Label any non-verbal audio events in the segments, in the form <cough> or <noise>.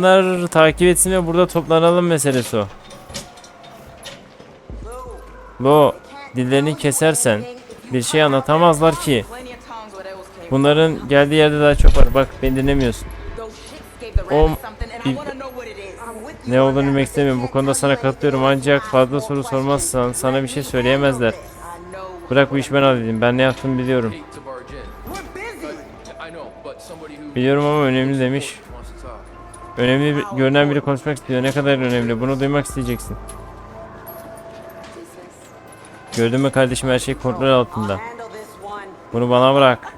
insanlar takip etsin ve burada toplanalım meselesi o. Lo, dillerini kesersen bir şey anlatamazlar ki. Bunların geldiği yerde daha çok var. Bak beni dinlemiyorsun. O ne olduğunu bilmek istemiyorum. Bu konuda sana katılıyorum ancak fazla soru sormazsan sana bir şey söyleyemezler. Bırak bu işi ben halledeyim. Ben ne yaptığımı biliyorum. Biliyorum ama önemli demiş. Önemli bir, görünen biri konuşmak istiyor. Ne kadar önemli. Bunu duymak isteyeceksin. Gördün mü kardeşim her şey kontrol altında. Bunu bana bırak.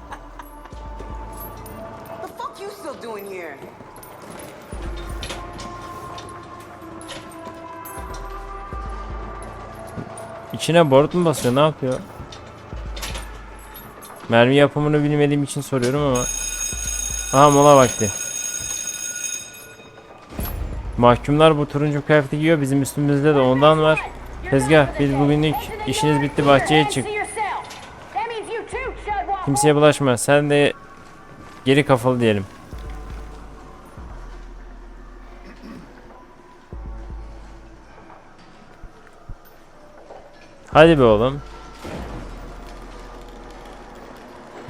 İçine board mu basıyor? Ne yapıyor? Mermi yapımını bilmediğim için soruyorum ama. Aha mola vakti. Mahkumlar bu turuncu kıyafeti giyiyor. Bizim üstümüzde de ondan var. Tezgah biz bugünlük işiniz bitti bahçeye çık. Kimseye bulaşma. Sen de geri kafalı diyelim. Hadi be oğlum.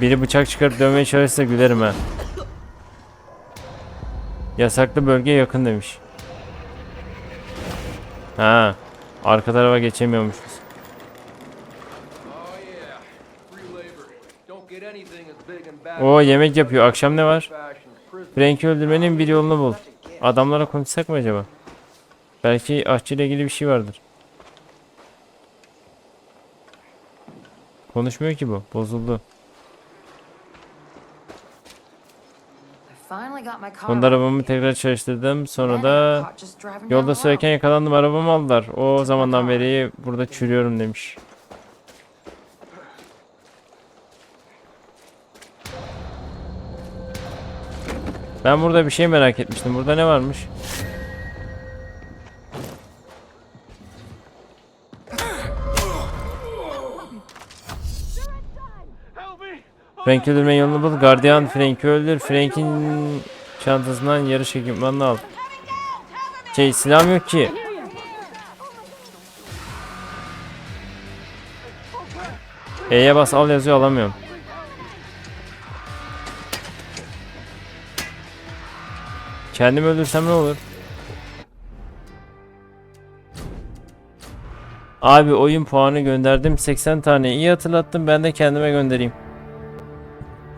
Biri bıçak çıkarıp dövmeye çalışsa gülerim ha. Yasaklı bölgeye yakın demiş. Ha, arka tarafa geçemiyormuşuz. O yemek yapıyor. Akşam ne var? Frank'i öldürmenin bir yolunu bul. Adamlara konuşsak mı acaba? Belki aşçıyla ilgili bir şey vardır. Konuşmuyor ki bu. Bozuldu. Bunda arabamı tekrar çalıştırdım. Sonra da yolda sürerken yakalandım. Arabamı aldılar. O zamandan beri burada çürüyorum demiş. Ben burada bir şey merak etmiştim. Burada ne varmış? Frank'i öldürme yolunu bul. Gardiyan Frank'i öldür. Frank'in çantasından yarış ekipmanını al. Şey silahım yok ki. E'ye bas al yazıyor alamıyorum. Kendimi öldürsem ne olur? Abi oyun puanı gönderdim 80 tane. İyi hatırlattın ben de kendime göndereyim.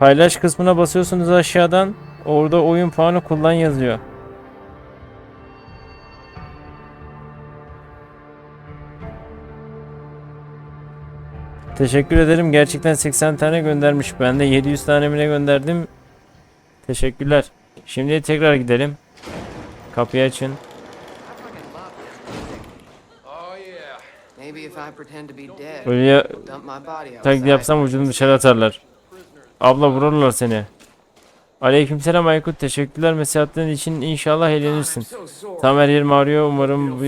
Paylaş kısmına basıyorsunuz aşağıdan. Orada oyun puanı kullan yazıyor. Teşekkür ederim. Gerçekten 80 tane göndermiş. Ben de 700 tane mi ne gönderdim. Teşekkürler. Şimdi tekrar gidelim. Kapıyı açın. Böyle taklit yapsam vücudunu dışarı atarlar. Abla vururlar seni. Aleykümselam Aykut. Teşekkürler mesajların için. İnşallah eğlenirsin. Tam her yerim ağrıyor. Umarım bu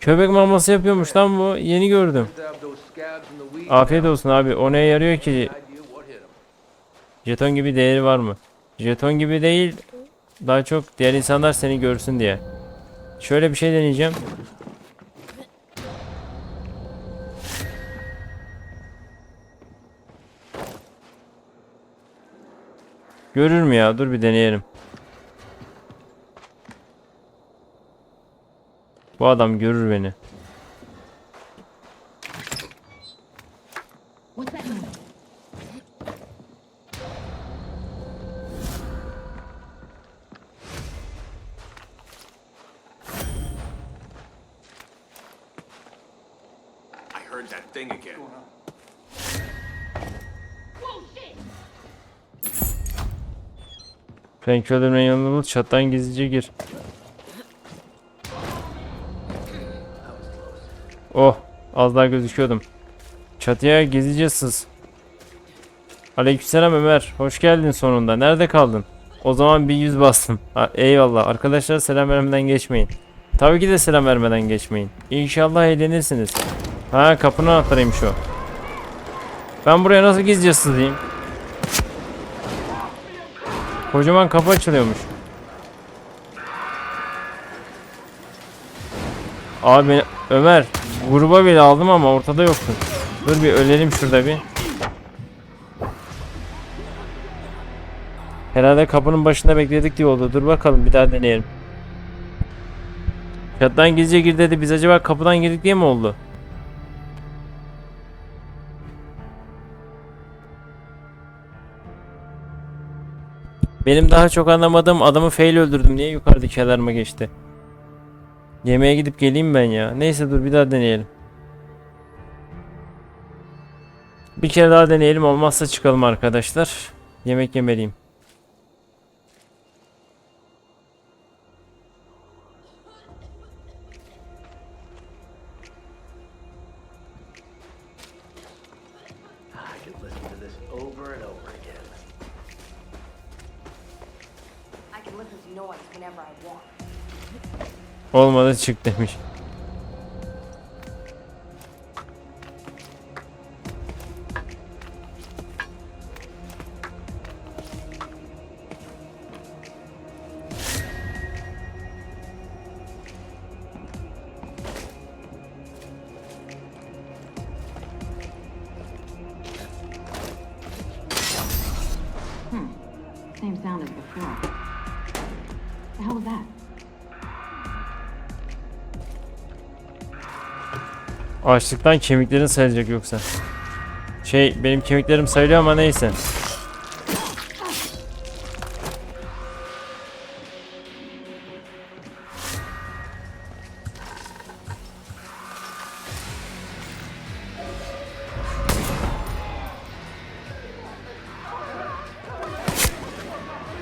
köpek maması yapıyormuş lan bu. Yeni gördüm. Afiyet olsun abi. O neye yarıyor ki? Jeton gibi değeri var mı? Jeton gibi değil. Daha çok diğer insanlar seni görsün diye. Şöyle bir şey deneyeceğim. Görür mü ya? Dur bir deneyelim. Bu adam görür beni. I heard that thing again. Frank öldürmenin yanına bul. Çattan gizlice gir. Oh. Az daha gözüküyordum. Çatıya gizlice sız. Aleykümselam Ömer. Hoş geldin sonunda. Nerede kaldın? O zaman bir yüz bastım. Ha, eyvallah. Arkadaşlar selam vermeden geçmeyin. Tabii ki de selam vermeden geçmeyin. İnşallah eğlenirsiniz. Ha kapının anahtarıymış o. Ben buraya nasıl gizlice sızayım? Kocaman kapı açılıyormuş. Abi Ömer gruba bile aldım ama ortada yoktun. Dur bir ölelim şurada bir. Herhalde kapının başında bekledik diye oldu. Dur bakalım bir daha deneyelim. Çattan gizlice gir dedi. Biz acaba kapıdan girdik diye mi oldu? Benim daha çok anlamadığım adamı fail öldürdüm. Niye yukarıdaki alarma geçti? Yemeğe gidip geleyim ben ya. Neyse dur bir daha deneyelim. Bir kere daha deneyelim. Olmazsa çıkalım arkadaşlar. Yemek yemeliyim. Olmadı çık demiş. Same sound as before. Açlıktan kemiklerin sayılacak yoksa. Şey benim kemiklerim sayılıyor ama neyse.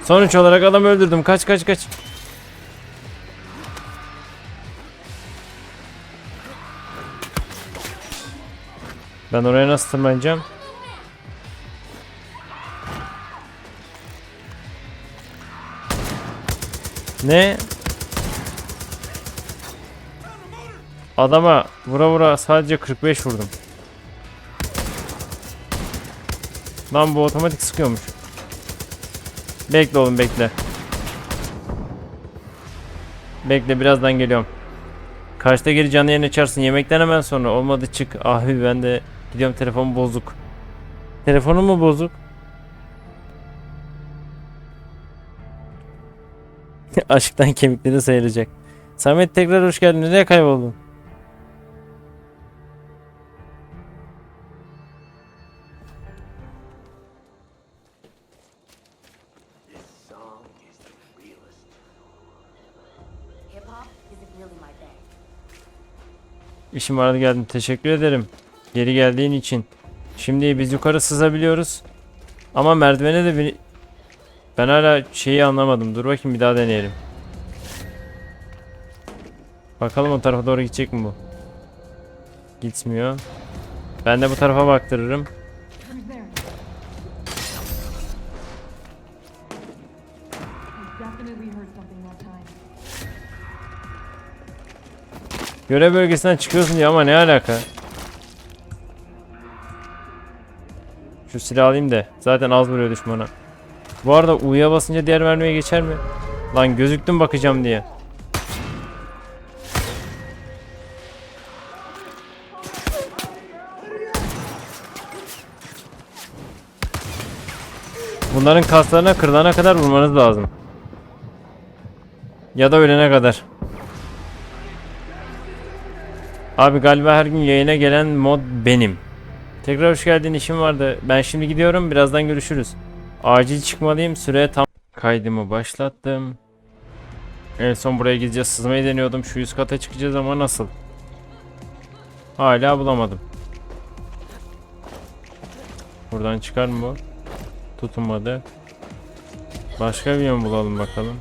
Sonuç olarak adam öldürdüm. Kaç kaç kaç. Ben oraya nasıl tırmanacağım? Ne? Adama vura vura sadece 45 vurdum. Lan bu otomatik sıkıyormuş. Bekle oğlum bekle. Bekle birazdan geliyorum. Kaçta geri canlı yayın açarsın yemekten hemen sonra olmadı çık. Abi ben de gidiyorum telefon bozuk. Telefonum mu bozuk? <laughs> Aşktan kemikleri sayılacak. Samet tekrar hoş geldin. Nereye kayboldun? İşim vardı geldim. Teşekkür ederim. Geri geldiğin için. Şimdi biz yukarı sızabiliyoruz. Ama merdivene de bir... Ben hala şeyi anlamadım. Dur bakayım bir daha deneyelim. Bakalım o tarafa doğru gidecek mi bu? Gitmiyor. Ben de bu tarafa baktırırım. Görev bölgesinden çıkıyorsun diyor ama ne alaka? Şu silahı alayım da. Zaten az vuruyor düşmana. Bu arada U'ya basınca diğer mermiye geçer mi? Lan gözüktüm bakacağım diye. Bunların kaslarına kırılana kadar vurmanız lazım. Ya da ölene kadar. Abi galiba her gün yayına gelen mod benim. Tekrar hoş geldin işim vardı. Ben şimdi gidiyorum birazdan görüşürüz. Acil çıkmalıyım süre tam. Kaydımı başlattım. En son buraya gideceğiz sızmayı deniyordum. Şu üst kata çıkacağız ama nasıl? Hala bulamadım. Buradan çıkar mı bu? Tutunmadı. Başka bir yön bulalım bakalım.